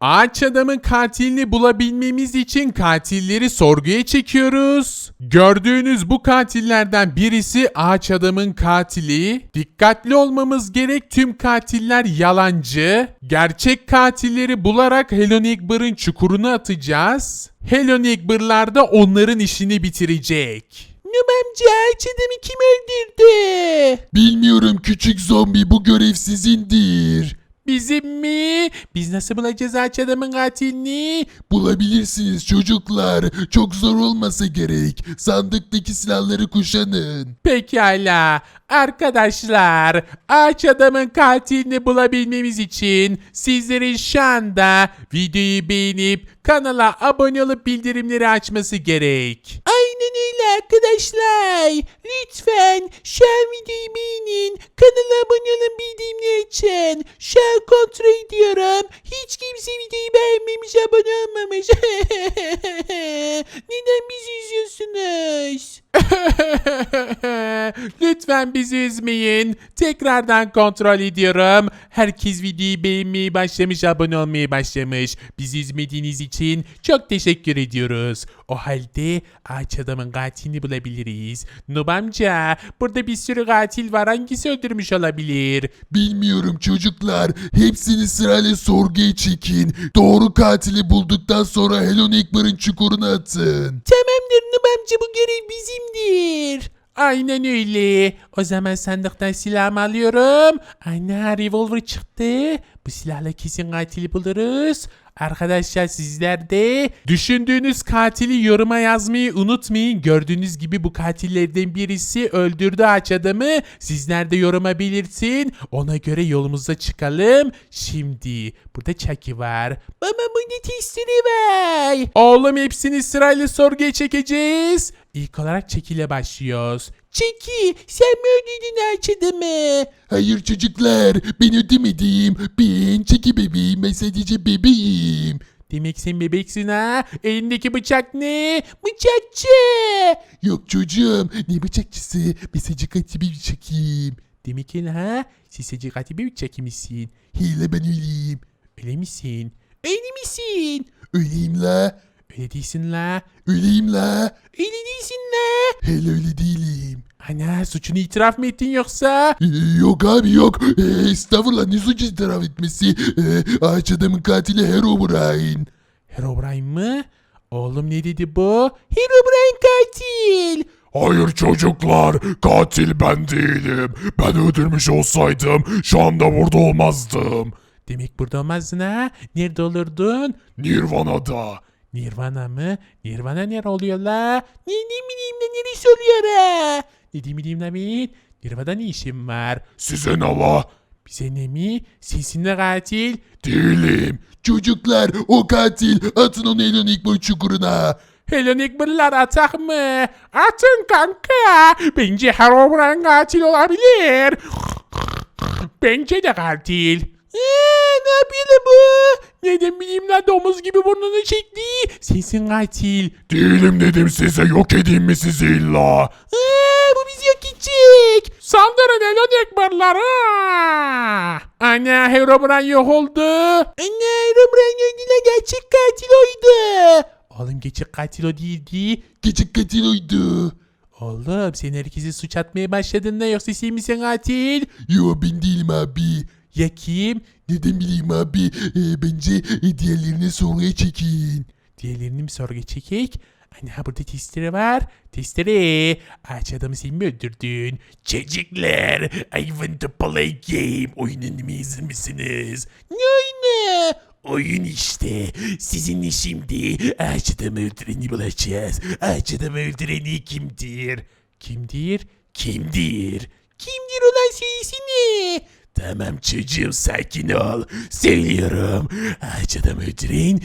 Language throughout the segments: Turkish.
Ağaç adamın katilini bulabilmemiz için katilleri sorguya çekiyoruz. Gördüğünüz bu katillerden birisi ağaç adamın katili. Dikkatli olmamız gerek tüm katiller yalancı. Gerçek katilleri bularak Helen Egber'ın çukuruna atacağız. Helen Egber'lar da onların işini bitirecek. Amca ağaç adamı kim öldürdü? Bilmiyorum küçük zombi bu görev sizindir. Bizim mi? Biz nasıl bulacağız ağaç adamın katilini? Bulabilirsiniz çocuklar. Çok zor olmasa gerek. Sandıktaki silahları kuşanın. Pekala. Arkadaşlar, ağaç adamın katilini bulabilmemiz için sizlerin şu anda videoyu beğenip kanala abone olup bildirimleri açması gerek. Aynen öyle arkadaşlar. Lütfen şu an videoyu. Kanala abone olun bildirimleri açın. Şu kontrol ediyorum. Hiç kimse videoyu beğenmemiş abone olmamış. Neden bizi üzüyorsunuz? Lütfen bizi üzmeyin. Tekrardan kontrol ediyorum. Herkes videoyu beğenmeyi başlamış, abone olmayı başlamış. Bizi üzmediğiniz için çok teşekkür ediyoruz. O halde ağaç adamın katilini bulabiliriz. Nub amca, burada bir sürü katil var. Hangisi öldürmüş olabilir? Bilmiyorum çocuklar. Hepsini sırayla sorguya çekin. Doğru katili bulduktan sonra Helen Egber'ın çukuruna atın. Tamamdır Nub amca bu görev bizimdir. Aynen öyle. O zaman sandıktan silahımı alıyorum. Ana revolver çıktı. Bu silahla kesin katili buluruz. Arkadaşlar sizler de düşündüğünüz katili yoruma yazmayı unutmayın. Gördüğünüz gibi bu katillerden birisi öldürdü ağaç adamı. Sizler de yoruma belirtin. Ona göre yolumuza çıkalım. Şimdi burada Chucky var. Baba burada testere var. Oğlum hepsini sırayla sorguya çekeceğiz. İlk olarak Chucky ile başlıyoruz. Chucky sen mi ağaç adamı? Hayır çocuklar ben ödemedim. Ben çeki bebeğim ben sadece bebeğim. Demek sen bebeksin ha? Elindeki bıçak ne? Bıçakçı. Yok çocuğum ne bıçakçısı ben sadece katı bir bıçakayım. Demek ki ha? Siz secikati bir bıçak misin? Hile ben öyleyim. Öyle misin? Öyle misin? Öyleyim la. Öyle değilsin la. Öyleyim la. Öyle değilsin la. Hele öyle değilim. Ana suçunu itiraf mı ettin yoksa? Ee, Yok abi yok. Ee, estağfurullah ne suç itiraf etmesi. Ee, ağaç adamın katili Herobrine. Herobrine mı? Oğlum ne dedi bu? Herobrine katil. Hayır çocuklar katil ben değilim. Ben öldürmüş olsaydım şu anda burada olmazdım. Demek burada olmazdın ha? Nerede olurdun? Nirvana'da. Nirvana mı? Nirvana nere oluyor la? Ne ne bileyim de neresi oluyor ha? Ne diyeyim bileyim la ben? Nirvana ne işim var? Size ne la? Bize ne mi? Sensin de katil. Değilim. Çocuklar o katil atın onu Elon Ekber çukuruna. Helen Egber'lar atak mı? Atın kanka. Bence Herobrine katil olabilir. Bence de katil. Eee yapıyor bu? Neden bileyim la domuz gibi burnunu çekti. Sensin katil. Değilim dedim size yok edeyim mi sizi illa? Eee bu bizi yok edecek. Saldırın Helen Egber'lar. ha! Ana Herobrine yok oldu. Ana Herobrine öldü gerçek katil oydu. Oğlum gerçek katil o değildi. Küçük katil oydu. Oğlum sen herkese suç atmaya başladın da yoksa sen misin katil? Yo ben değilim abi. Ya kim? Neden bileyim abi? Ee, bence e, diğerlerine sorguya çekin. Diğerlerini mi sorgu çekek? Ana burada testere var. Testere. Ağaç adamı sen mi öldürdün? Çocuklar. I want to play game. Oyunun hazır mısınız? Ne oyunu? Oyun işte. Sizinle şimdi ağaç adamı öldüreni bulacağız. Ağaç adamı öldüreni kimdir? Kimdir? Kimdir? Kimdir olan şeysini? Tamam çocuğum sakin ol. Söylüyorum. Ağaç adam öldüren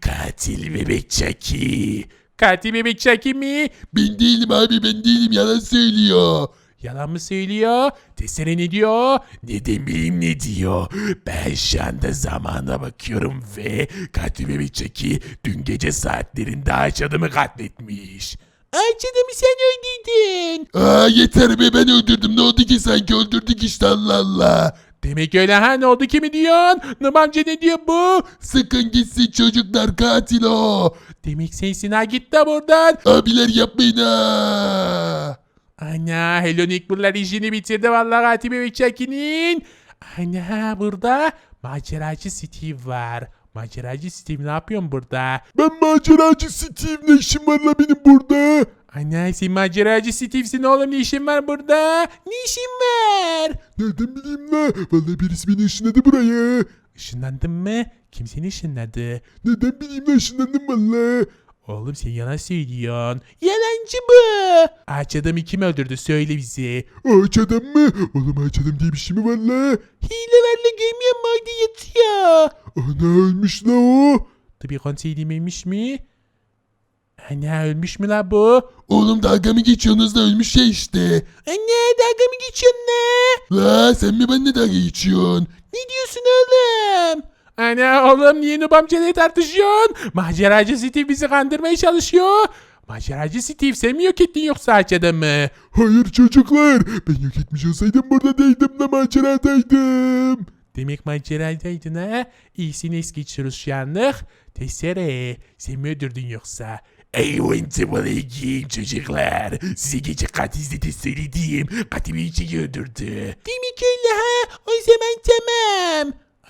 katil bebek Chucky. Katil bebek Chucky mi? Ben değilim abi ben değilim yalan söylüyor. Yalan mı söylüyor? Desene ne diyor? Neden bileyim ne diyor? Ben şu anda zamana bakıyorum ve katil bebek Chucky dün gece saatlerinde ağaç adamı katletmiş. Ağaç adamı sen öldürdün. Aa yeter be ben öldürdüm ne oldu ki sanki öldürdük işte Allah Allah. Demek öyle ha ne oldu kimi diyorsun? Nub amca ne diyor bu? Sakın gitsin çocuklar katil o. Demek sensin ha git de buradan. Abiler yapmayın ha. Ana Hello Neighbor'lar işini bitirdi vallahi Katibe ve Chucky'nin. Ana burada maceracı Steve var. Maceracı Steve ne yapıyorsun burada? Ben maceracı Steve ne işim var la benim burada? Ana sen maceracı Steve'sin oğlum ne işin var burada? Ne işin var? Nereden bileyim la? Vallahi birisi beni ışınladı buraya. Işınlandın mı? Kim seni ışınladı? Neden bileyim la ışınlandım valla. Oğlum sen yalan söylüyorsun. Yalancı bu. Ağaç adamı kim öldürdü söyle bize. Ağaç adam mı? Oğlum ağaç adam diye bir şey mi var la? Hile verle gömüyor mu orada yatıyor. Ana ölmüş la o. Tabii kontrol edilmemiş mi? Ana ölmüş mü la bu? Oğlum dalga mı geçiyorsunuz da ölmüş ya işte. Anne dalga mı geçiyorsun ne? La sen mi benimle dalga geçiyorsun? Ne diyorsun oğlum? Ana oğlum niye Nub amcayla tartışıyorsun? Maceracı Steve bizi kandırmaya çalışıyor. Maceracı Steve sen mi yok ettin yoksa ağaç adamı? Hayır çocuklar. Ben yok etmiş olsaydım burada değildim la maceradaydım. Demek maceradaydın ha? İyisini es geçiyoruz şu anlık. Testere sen mi öldürdün yoksa? Eyvente balayım çocuklar. Size gece katilde söylediğim katimi için öldürdü. Demek öyle ha? O zaman tamam.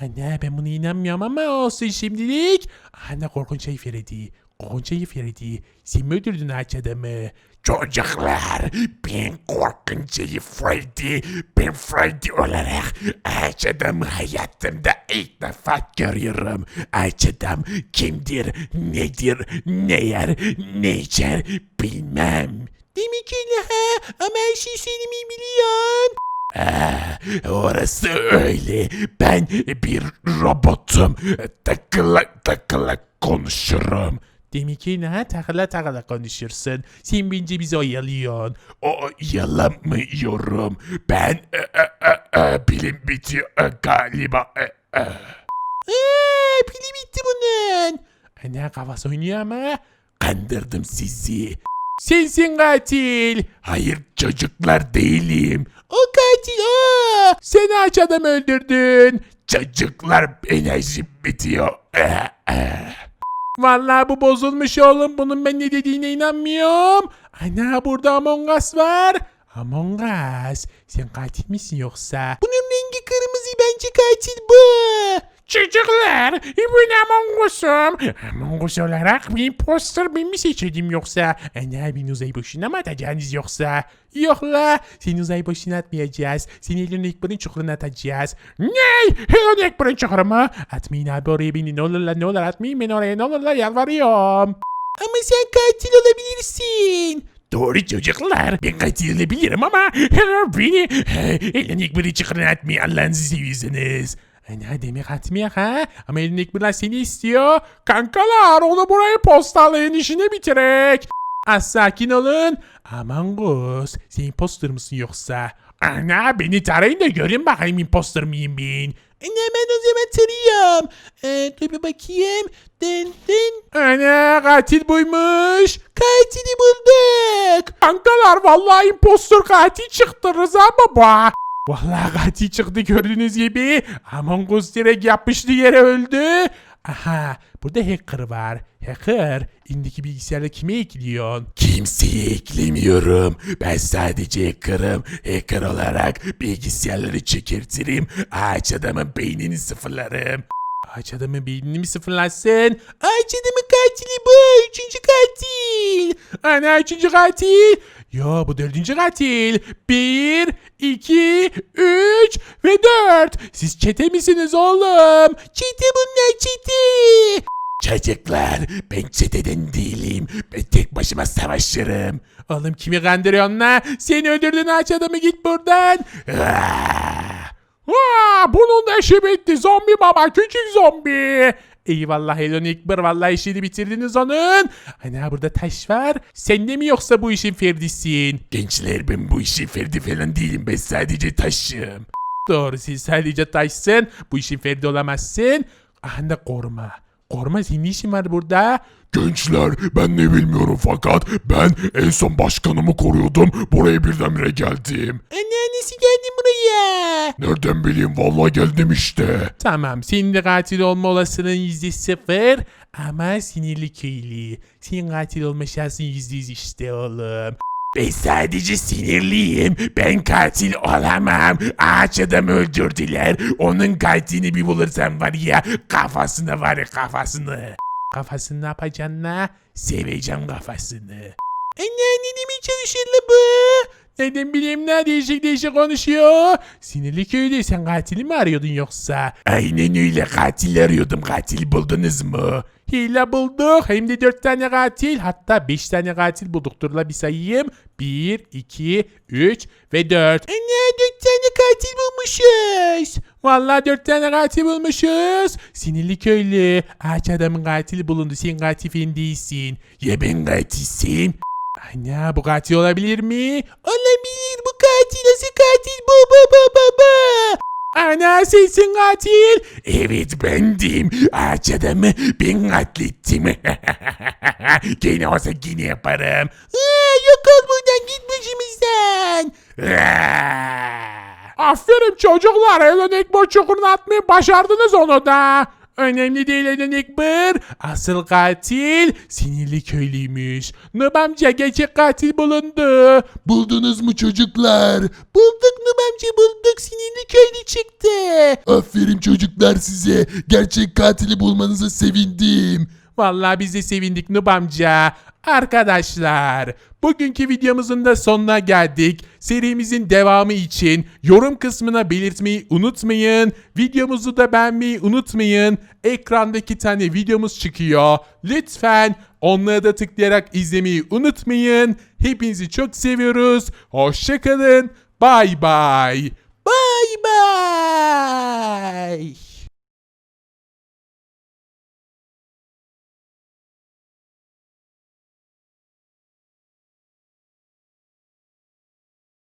Anne ben buna inanmıyorum ama olsun şimdilik. Anne korkunç şey Feridi. Korkunç şey Feridi. Sen mi öldürdün ağaç adamı? Çocuklar ben korkunç şey Freddy. Ben Freddy olarak ağaç adamı hayatımda ilk defa görüyorum. Ağaç adam kimdir, nedir, ne yer, ne içer bilmem. Demek öyle ha ama her şeyi söylemeyi biliyorsun. Ah, orası öyle. Ben bir robotum. Takıla takıla konuşurum. Demek ki ne takıla takıla konuşursun. Sen bence bizi oyalıyorsun. Oyalamıyorum. Ben e, e, e, e, bilim bitiyor e, galiba. E, e. Eee pili bitti bunun. Ana kafası oynuyor ama. Kandırdım sizi. Sensin katil. Hayır çocuklar değilim. O katil o. Sen ağaç adam öldürdün. Çocuklar enerjim bitiyor. Vallahi bu bozulmuş oğlum. Bunun ben ne dediğine inanmıyorum. Ana burada Among Us var. Among Us. Sen katil misin yoksa? Bunun rengi kırmızı bence katil bu. Çocuklar ben Among Us'um. Among Us olarak bir imposter ben mi seçelim yoksa? Ana beni uzay boşuna mı atacaksınız yoksa? Yok la seni uzay boşuna atmayacağız. Seni Elon Ekber'in çukuruna atacağız. Ne? Elon Ekber'in çukuru mu? Atmayın abi oraya beni ne olur la ne olur atmayın beni oraya ne olur la yalvarıyorum. Ama sen katil olabilirsin. Doğru çocuklar. Ben katil olabilirim ama beni Elon Ekber'in çukuruna atmayın Allah'ınızı seviyorsanız. Ana demek atmayak ha? Ama Elon Ekber'ler seni istiyor. Kankalar onu buraya postalayın işini bitirek. Az sakin olun. Aman Gus sen imposter mısın yoksa? Ana beni tarayın da görün bakayım imposter mıyım ben. Ana ben o zaman tarıyorum. Ee, dur bir bakayım. Dın dın. Ana katil buymuş. Katili bulduk. Kankalar vallahi imposter katil çıktı Rıza baba. Vallahi katil çıktı gördüğünüz gibi. Among Us direkt yapıştı yere öldü. Aha burada hacker var. Hacker indiki bilgisayarda kime ekliyorsun? Kimseye eklemiyorum. Ben sadece hacker'ım. Hacker olarak bilgisayarları çökertirim. Ağaç adamın beynini sıfırlarım. Ağaç adamın beynini mi sıfırlarsın? Ağaç adamın katili bu. Üçüncü katil. Ana üçüncü katil. Yo bu dördüncü katil. Bir, iki, üç ve dört. Siz çete misiniz oğlum? Çete bunlar çete. Çocuklar ben çeteden değilim. Ben tek başıma savaşırım. Oğlum kimi kandırıyorsun la? Seni öldürdün ağaç adamı git buradan. Ah! Aa, bunun da işi bitti. Zombi baba küçük zombi. Eyvallah Elon Ekber vallahi işini bitirdiniz onun. Ana burada taş var. Sen de mi yoksa bu işin ferdisin? Gençler ben bu işin ferdi falan değilim. Ben sadece taşım. Doğru siz sadece taşsın. Bu işin ferdi olamazsın. Aha da koruma. Koruma senin işin var burada? Gençler ben ne bilmiyorum fakat ben en son başkanımı koruyordum. Buraya birdenbire geldim. Anneannesi geldi buraya. Nereden bileyim vallahi geldim işte. Tamam senin de katil olma olasılığın yüzde sıfır ama sinirli köylü. Senin katil olma şansın yüzde yüz işte oğlum. Ben sadece sinirliyim. Ben katil olamam. Ağaç adamı öldürdüler. Onun katilini bir bulursam var ya kafasına var ya kafasını. Kafasını ne yapacaksın la? Seveceğim kafasını. Anne ne demeye çalışıyor la bu? Neden bileyim ne değişik değişik konuşuyor. Sinirli köylü sen katili mi arıyordun yoksa? Aynen öyle katil arıyordum. Katili buldunuz mu? Hile bulduk. Hem de dört tane katil. Hatta beş tane katil bulduk. Dur la bir sayayım. Bir, iki, üç ve dört. Anne dört tane katil bulmuşuz. Vallahi dört tane katil bulmuşuz. Sinirli köylü. Ağaç adamın katili bulundu. Sen katil değilsin. Ya ben katilsem? Ana bu katil olabilir mi? Olabilir bu katil. Nasıl katil bu bu bu. Ana sensin katil. Evet bendim. Ağaç adamı ben katlettim. gene olsa gene yaparım. Aa, yok ol buradan git başımızdan. Aferin çocuklar. Elon Ekber çukuruna atmayı başardınız onu da. Önemli değil Elon Ekber. Asıl katil sinirli köylüymüş. Nub gerçek katil bulundu. Buldunuz mu çocuklar? Bulduk Nub bulduk. Sinirli köylü çıktı. Aferin çocuklar size. Gerçek katili bulmanıza sevindim. Vallahi biz de sevindik Nub amca. Arkadaşlar bugünkü videomuzun da sonuna geldik. Serimizin devamı için yorum kısmına belirtmeyi unutmayın. Videomuzu da beğenmeyi unutmayın. Ekrandaki tane videomuz çıkıyor. Lütfen onlara da tıklayarak izlemeyi unutmayın. Hepinizi çok seviyoruz. Hoşçakalın. Bye bye. Bye bye.